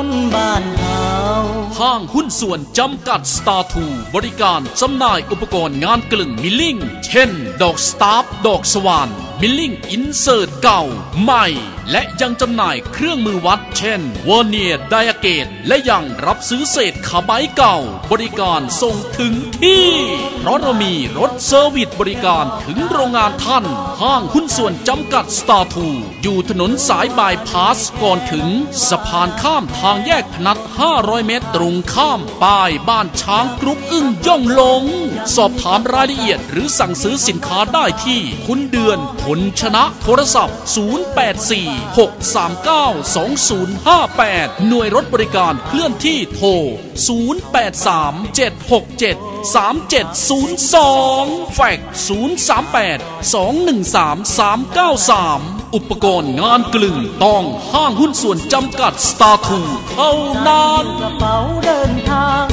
คนบ้านเฮาห้างหุ้นส่วนจำกัดสตาร์ทูบริการจำหน่ายอุปกรณ์งานกลึงมิลลิ่ง เช่น ดอกสตาร์ดอกสว่าน มิลลิ่งอินเสิร์ตเก่า ใหม่ และยังจำหน่ายเครื่องมือวัด เช่นวอร์เนียไดอะเกต และยังรับซื้อเศษขาไม้เก่า บริการส่งถึงที่ เพราะเรามีรถเซอร์วิสบริการถึงโรงงานท่าน ห้างหุ้นส่วนจำกัดสตาร์ทูอยู่ถนนสายบายพาสก่อนถึงสะพานข้ามทางแยกพนัส500 เมตรตรงข้ามป้ายบ้านช้างกรุ๊ปอึ้งย่องลง สอบถามรายละเอียดหรือสั่งซื้อสินค้าได้ที่คุณเดือนผลชนะโทรศัพท์ 0846392058 หน่วยรถบริการเคลื่อนที่โทร 0837673702 แฟก038-213-393อุปกรณ์งานกลึงต้องห้างหุ้นส่วนจำกัดสตาร์ทูเท่านั้นกระเป๋าเดินทาง